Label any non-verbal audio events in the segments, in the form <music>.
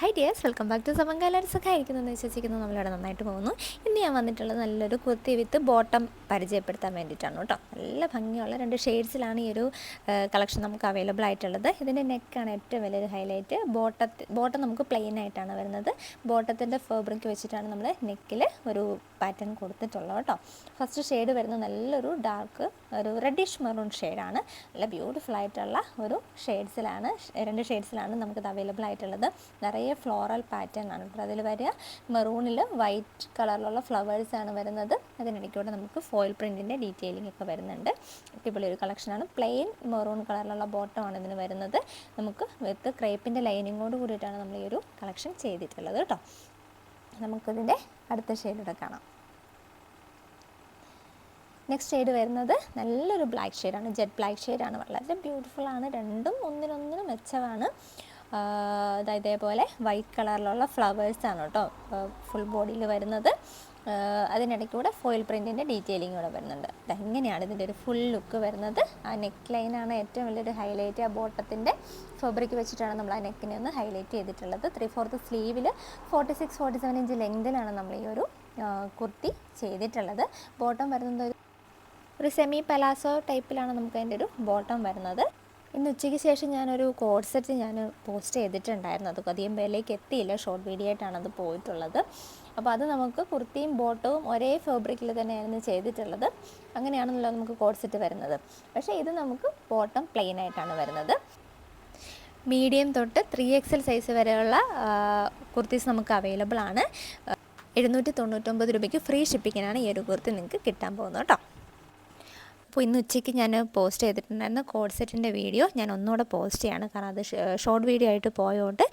Hi dears welcome back to സമങ്കാലയുടെ സുഖമായിരിക്കുന്നു എന്ന് വിശ്വസിക്കുന്നു. നമ്മളിവിടെ നന്നായിട്ട് പോകുന്നു. ഇന്ന് ഞാൻ വന്നിട്ടുള്ളത് നല്ലൊരു കുർത്തി വിത്ത് ബോട്ടം പരിചയപ്പെടുത്താൻ വേണ്ടിയിട്ടാണ് കേട്ടോ. നല്ല ഭംഗിയുള്ള രണ്ട് ഷെയ്ഡ്സിലാണ് ഈ ഒരു കളക്ഷൻ നമുക്ക് അവൈലബിൾ ആയിട്ടുള്ളത്. ഇതിന്റെ നെക്കാണ് ഏറ്റവും വലിയൊരു ഹൈലൈറ്റ് ബോട്ടത്ത് ബോട്ടം നമുക്ക് പ്ലെയിൻ ആയിട്ടാണ് വരുന്നത്. ബോട്ടത്തിന്റെ ഫേബ്രിക് വെച്ചിട്ടാണ് നമ്മൾ നെക്കിൽ ഒരു പാറ്റേൺ കൊടുത്തിട്ടുള്ളത് കേട്ടോ. ഫസ്റ്റ് ഷെയ്ഡ് വരുന്നത് നല്ലൊരു ഡാർക്ക് ഒരു റെഡിഷ് മെറൂൺ ഷെയ്ഡാണ് നല്ല ബ്യൂട്ടിഫുൾ ആയിട്ടുള്ള ഒരു ഷെയ്ഡ്സിലാണ് രണ്ട് ഷെയ്ഡ്സിലാണ് നമുക്കിത് അവൈലബിൾ ആയിട്ടുള്ളത്. നിറയെ ഫ്ലോറൽ പാറ്റേൺ ആണ്. അതിൽ വരിക. മെറൂണിൽ വൈറ്റ് കളറിലുള്ള ഫ്ലവേഴ്സ് ആണ് വരുന്നത്. അതിനിടയ്ക്കൂടെ നമുക്ക് ഫോയിൽ പ്രിന്റിന്റെ ഡീറ്റെയിലിംഗ് ഒക്കെ വരുന്നുണ്ട്. അടിപൊളി ഒരു കളക്ഷനാണ് പ്ലെയിൻ മെറൂൺ കളറിലുള്ള ബോട്ടമാണ് ഇതിന് വരുന്നത്. നമുക്ക് വിത്ത് ക്രേപ്പിന്റെ ലൈനിങ്ങോട് കൂടിയിട്ടാണ് നമ്മൾ ഈ ഒരു കളക്ഷൻ ചെയ്തിട്ടുള്ളത് കേട്ടോ. നമുക്കിതിന്റെ അടുത്ത ഷെയ്ഡൂടെ കാണാം. നെക്സ്റ്റ് ഷെയ്ഡ് വരുന്നത് നല്ലൊരു ബ്ലാക്ക് ഷെയ്ഡാണ് ജെറ്റ് ബ്ലാക്ക് ഷെയ്ഡാണ് വളരെ ബ്യൂട്ടിഫുൾ ആണ്. രണ്ടും ഒന്നിനൊന്നിനും മെച്ചമാണ് ഇതേപോലെ വൈറ്റ് കളറിലുള്ള ഫ്ലവേഴ്സാണ് കേട്ടോ ഫുൾ ബോഡിയിൽ വരുന്നത്. അതിനിടയ്ക്ക് അതിനിടയ്ക്കൂടെ ഫോയിൽ പ്രിന്റിന്റെ ഡീറ്റെയിലിംഗ് കൂടെ വരുന്നുണ്ട്. ഇതെങ്ങനെയാണ് ഇതിന്റെ ഒരു ഫുൾ ലുക്ക് വരുന്നത്. ആ നെക്ക് ലൈനാണ് ഏറ്റവും വലിയൊരു ഹൈലൈറ്റ് ആ ബോട്ടത്തിന്റെ ഫാബ്രിക് വെച്ചിട്ടാണ് നമ്മൾ ആ നെക്കിനെ ഒന്ന് ഹൈലൈറ്റ് ചെയ്തിട്ടുള്ളത്. Three fourth സ്ലീവിൽ forty six forty seven inch ലെങ്തിലാണ് നമ്മൾ ഈ ഒരു കുർത്തി ചെയ്തിട്ടുള്ളത്. ബോട്ടം വരുന്നത് ഒരു ഒരു സെമി പലാസോ ടൈപ്പിലാണ് നമുക്ക് അതിന്റെ ഒരു ബോട്ടം വരുന്നത്. ഇന്ന് ഉച്ചയ്ക്ക് ശേഷം ഞാനൊരു കോഡ് സെറ്റ് ഞാൻ പോസ്റ്റ് ചെയ്തിട്ടുണ്ടായിരുന്നു. അത് അധികം പേരിലേക്ക് എത്തിയില്ല. ഷോർട്ട് വീഡിയോ ആയിട്ടാണ് അത് പോയിട്ടുള്ളത്. അപ്പോൾ അത് നമുക്ക് കുർത്തിയും ബോട്ടവും ഒരേ ഫാബ്രിക്കിൽ തന്നെയായിരുന്നു ചെയ്തിട്ടുള്ളത്. അങ്ങനെയാണല്ലോ നമുക്ക് കോഡ് സെറ്റ് വരുന്നത്. പക്ഷേ ഇത് നമുക്ക് ബോട്ടം പ്ലെയിൻ ആയിട്ടാണ് വരുന്നത്. മീഡിയം തൊട്ട് ത്രീ എക്സൽ സൈസ് വരെയുള്ള കുർത്തീസ് നമുക്ക് അവൈലബിൾ ആണ്. എഴുന്നൂറ്റി തൊണ്ണൂറ്റൊമ്പത് രൂപയ്ക്ക് ഫ്രീ ഷിപ്പിങ്ങിനാണ് ഈ ഒരു കുർത്തി നിങ്ങൾക്ക് കിട്ടാൻ പോകുന്നത് കേട്ടോ. അപ്പോൾ ഇന്ന് ഉച്ചയ്ക്ക് ഞാൻ പോസ്റ്റ് ചെയ്തിട്ടുണ്ടായിരുന്ന കോഡ് സെറ്റിന്റെ വീഡിയോ ഞാൻ ഒന്നുകൂടെ പോസ്റ്റ് ചെയ്യാണ്. കാരണം അത് ഷോർട്ട് വീഡിയോ ആയിട്ട് പോയതുകൊണ്ട്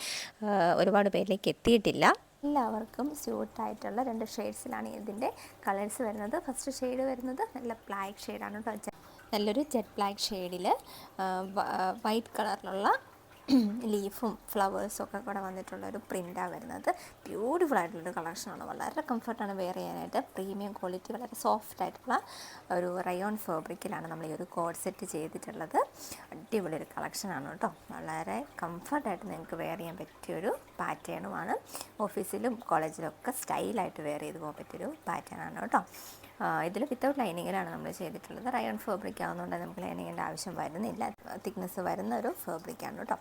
ഒരുപാട് പേരിലേക്ക് എത്തിയിട്ടില്ല. എല്ലാവർക്കും സ്യൂട്ടായിട്ടുള്ള രണ്ട് ഷെയ്ഡ്സിലാണ് ഇതിന്റെ കളേഴ്സ് വരുന്നത്. ഫസ്റ്റ് ഷെയ്ഡ് വരുന്നത് നല്ല ബ്ലാക്ക് ഷെയ്ഡാണ് കേട്ടോ. നല്ലൊരു ജെറ്റ് ബ്ലാക്ക് ഷെയ്ഡിൽ വൈറ്റ് കളറിലുള്ള <clears throat> ലീഫും ഫ്ലവേഴ്സും ഒക്കെ കൂടെ വന്നിട്ടുള്ള ഒരു പ്രിന്റാണ് വരുന്നത്. ബ്യൂട്ടിഫുൾ ആയിട്ടുള്ളൊരു കളക്ഷനാണ് വളരെ കംഫർട്ടാണ് വെയർ ചെയ്യാനായിട്ട്. പ്രീമിയം ക്വാളിറ്റി വളരെ സോഫ്റ്റ് ആയിട്ടുള്ള ഒരു റയോൺ ഫാബ്രിക്കിലാണ് നമ്മൾ ഈ ഒരു കോഡ് സെറ്റ് ചെയ്തിട്ടുള്ളത്. അടിപൊളി ഒരു കളക്ഷനാണ് കേട്ടോ. വളരെ കംഫർട്ടായിട്ട് നിങ്ങൾക്ക് വെയർ ചെയ്യാൻ പറ്റിയൊരു പാറ്റേണുമാണ്. ഓഫീസിലും കോളേജിലും ഒക്കെ സ്റ്റൈലായിട്ട് വെയർ ചെയ്ത് പോകാൻ പറ്റിയൊരു പാറ്റേൺ ആണ് കേട്ടോ. ഇതിൽ വിത്തൗട്ട് ലൈനിങ്ങിലാണ് നമ്മൾ ചെയ്തിട്ടുള്ളത്. റയോൺ ഫാബ്രിക് ആവുന്നതുകൊണ്ട് നമുക്ക് ലൈനിങ്ങിന്റെ ആവശ്യം വരുന്നില്ല. തിക്നെസ് വരുന്ന ഒരു ഫാബ്രിക്കാണ് കേട്ടോ.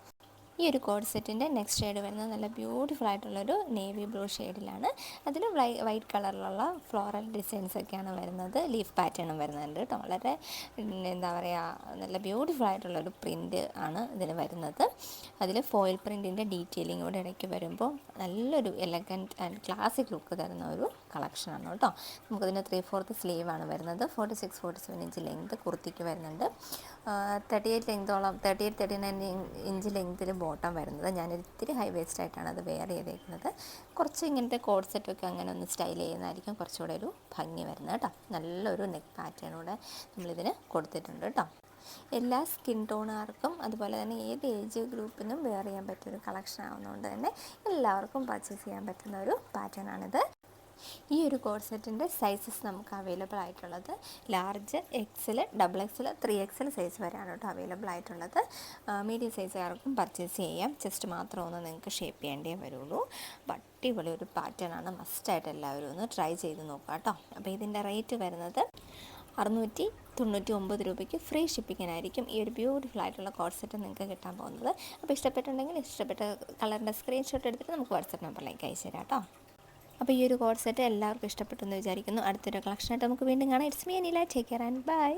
ഈ ഒരു കോഡ് സെറ്റിന്റെ നെക്സ്റ്റ് ഷെയ്ഡ് വരുന്നത് നല്ല ബ്യൂട്ടിഫുൾ ആയിട്ടുള്ളൊരു നേവി ബ്ലൂ ഷെയ്ഡിലാണ്. അതിൽ വൈറ്റ് കളറിലുള്ള ഫ്ലോറൽ ഡിസൈൻസ് ഒക്കെയാണ് വരുന്നത്. ലീഫ് പാറ്റേണും വരുന്നുണ്ട് കേട്ടോ. വളരെ എന്താ പറയുക നല്ല ബ്യൂട്ടിഫുൾ ആയിട്ടുള്ളൊരു പ്രിന്റ് ആണ് ഇതിന് വരുന്നത്. അതിൽ ഫോയിൽ പ്രിന്റിന്റെ ഡീറ്റെയിലിംഗ് കൂടെ ഇടയ്ക്ക് വരുമ്പോൾ നല്ലൊരു എലഗന്റ് ആൻഡ് ക്ലാസിക് ലുക്ക് തരുന്ന ഒരു കളക്ഷനാണ് കേട്ടോ. നമുക്കതിന് ത്രീ ഫോർത്ത് സ്ലീവാണ് വരുന്നത്. Forty six forty seven inch length കുർത്തിക്ക് വരുന്നുണ്ട്. Thirty eight ലെങ്തോളം thirty eight thirty nine inch ലെങ്ത്തിൽ ബോട്ടം വരുന്നത്. ഞാൻ ഇത്തിരി ഹൈ വേസ്റ്റ് ആയിട്ടാണ് അത് വെയർ ചെയ്തേക്കുന്നത്. കുറച്ച് ഇങ്ങനത്തെ കോഡ് സെറ്റൊക്കെ അങ്ങനെ ഒന്ന് സ്റ്റൈൽ ചെയ്യുന്നതായിരിക്കും. കുറച്ചുകൂടെ ഒരു ഭംഗി വരുന്നത് കേട്ടോ. നല്ലൊരു നെക്ക് പാറ്റേണൂടെ നമ്മളിതിന് കൊടുത്തിട്ടുണ്ട് കേട്ടോ. എല്ലാ സ്കിൻ ടോണുകാർക്കും അതുപോലെ തന്നെ ഏത് ഏജ് ഗ്രൂപ്പിനും വെയർ ചെയ്യാൻ പറ്റിയൊരു കളക്ഷൻ ആവുന്നതുകൊണ്ട് തന്നെ എല്ലാവർക്കും പർച്ചേസ് ചെയ്യാൻ പറ്റുന്ന ഒരു പാറ്റേൺ ആണിത്. ഈ ഒരു കോഡ് സെറ്റിന്റെ സൈസസ് നമുക്ക് അവൈലബിൾ ആയിട്ടുള്ളത് large XL double XL three XL size വരെയാണ് കേട്ടോ അവൈലബിൾ ആയിട്ടുള്ളത്. മീഡിയം സൈസുകാർക്കും പർച്ചേസ് ചെയ്യാം. ജസ്റ്റ് മാത്രം ഒന്ന് നിങ്ങൾക്ക് ഷേപ്പ് ചെയ്യേണ്ടേ വരുള്ളൂ. അടിപൊളി ഒരു പാറ്റേൺ ആണ്. മസ്റ്റായിട്ട് എല്ലാവരും ഒന്ന് ട്രൈ ചെയ്ത് നോക്കുക കേട്ടോ. അപ്പോൾ ഇതിന്റെ റേറ്റ് വരുന്നത് അറുന്നൂറ്റി തൊണ്ണൂറ്റി ഒമ്പത് രൂപയ്ക്ക് ഫ്രീ ഷിപ്പിങ്ങിനായിരിക്കും ഈ ഒരു ബ്യൂട്ടിഫുൾ ആയിട്ടുള്ള കോഡ് സെറ്റ് നിങ്ങൾക്ക് കിട്ടാൻ പോകുന്നത്. അപ്പോൾ ഇഷ്ടപ്പെട്ടുണ്ടെങ്കിൽ ഇഷ്ടപ്പെട്ട കളറിന്റെ സ്ക്രീൻഷോട്ട് എടുത്തിട്ട് നമുക്ക് വാട്സപ്പ് നമ്പറിലേക്ക് അയച്ചു തരാം കേട്ടോ. അപ്പോൾ ഈ ഒരു കോഡ് സെറ്റ് എല്ലാവർക്കും ഇഷ്ടപ്പെട്ടു എന്ന് വിചാരിക്കുന്നു. അടുത്തൊരു കളക്ഷനായിട്ട് നമുക്ക് വീണ്ടും കാണാം. It's me Anila take care and bye